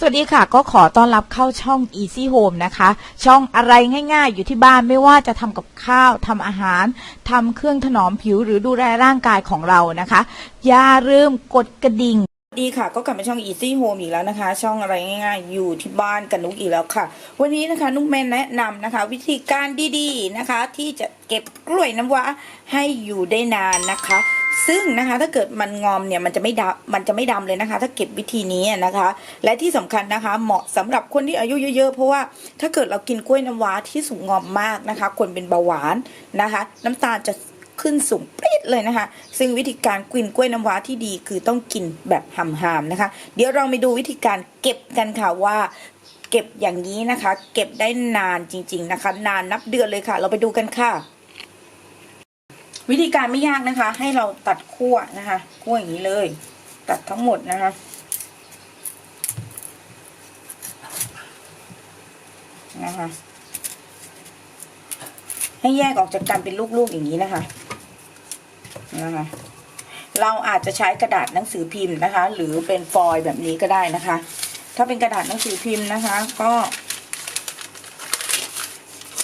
สวัสดีค่ะ ก็ขอต้อนรับเข้าช่อง Easy Home นะคะ ช่องอะไรง่ายๆ อยู่ที่บ้านไม่ว่าจะทำกับข้าวทำอาหารทำเครื่องถนอมผิวหรือดูแลร่างกายของเรานะคะ อย่าลืมกดกระดิ่ง ดีค่ะ ก็กลับมาช่อง Easy Home อีกแล้วนะคะ ช่องอะไรง่ายๆ อยู่ที่บ้านกันนุกอีกแล้วค่ะ วันนี้นะคะนุกแมนแนะนำนะคะ วิธีการดีๆนะคะ ที่จะเก็บกล้วยน้ำว้าให้อยู่ได้นานนะคะ ซึ่งนะคะถ้าเกิดมันงอมเนี่ยมันจะไม่ดำมันจะไม่ดำเลยนะคะ ถ้าเก็บวิธีนี้นะคะ และที่สำคัญนะคะ เหมาะสำหรับคนที่อายุเยอะๆเพราะว่าถ้าเกิดเรากินกล้วยน้ำว้าที่สุกงอมมากนะคะ คนเป็นเบาหวานนะคะ น้ำตาลจะขึ้นสูงปรี๊ดเลยนะคะ ซึ่งวิธีการกินกล้วยน้ำว้าที่ดีคือต้องกินแบบหำๆนะคะ เดี๋ยวเราไปดูวิธีการเก็บกันค่ะว่าเก็บอย่างนี้นะคะ เก็บได้นานจริง ๆนะคะ นานนับเดือนเลยค่ะ เราไปดูกันค่ะ วิธีการไม่ยากนะคะ ให้เราตัดขั้วนะคะขั้วอย่างนี้เลย ตัดทั้งหมดนะคะนะคะ ให้แยกออกจากกันเป็นลูกๆอย่างนี้นะคะนะคะ เราอาจจะใช้กระดาษหนังสือพิมพ์นะคะ หรือเป็นฟอยล์แบบนี้ก็ได้นะคะ ถ้าเป็นกระดาษหนังสือพิมพ์นะคะ ก็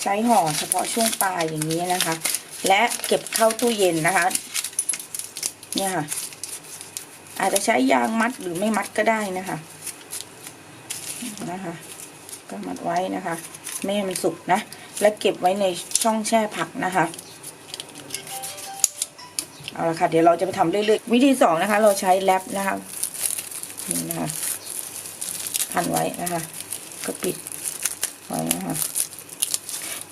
ใช้ห่อเฉพาะช่วงปลายอย่างนี้นะคะ และเก็บเข้าตู้เย็นนะคะ เนี่ยค่ะ อาจจะใช้ยางมัดหรือไม่มัดก็ได้นะคะนะคะ ก็มัดไว้นะคะไม่ให้มันสุกนะ และเก็บไว้ในช่องแช่ผักนะคะเอาละค่ะเดี๋ยวเราจะไปทำเรื่อยๆวิธีสองนะคะ เราใช้แรปนะคะนี่นะคะพันไว้นะคะ ก็ปิดไว้นะคะ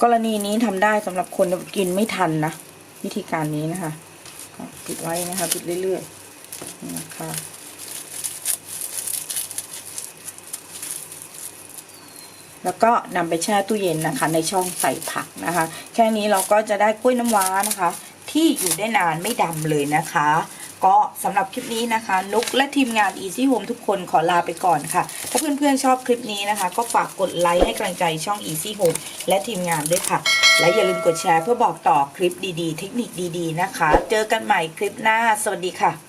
กรณีนี้ทำได้สำหรับคนกินไม่ทันนะวิธีการนี้นะคะก็ปิดไว้นะคะปิดเรื่อยๆนะคะแล้วก็นำไปแช่ตู้เย็นนะคะ ในช่องใส่ผักนะคะ แค่นี้เราก็จะได้กล้วยน้ำว้านะคะ ที่อยู่ได้นานไม่ดำเลยนะคะ ก็สำหรับคลิปนี้นะคะ นุกและทีมงาน Easy Home ทุกคนขอลาไปก่อนค่ะ ถ้าเพื่อนๆชอบคลิปนี้นะคะ ก็ฝากกดไลค์ให้กำลังใจช่อง Easy Home และทีมงานด้วยค่ะ และอย่าลืมกดแชร์เพื่อบอกต่อคลิปดีๆ เทคนิคดีๆนะคะ เจอกันใหม่คลิปหน้า สวัสดีค่ะ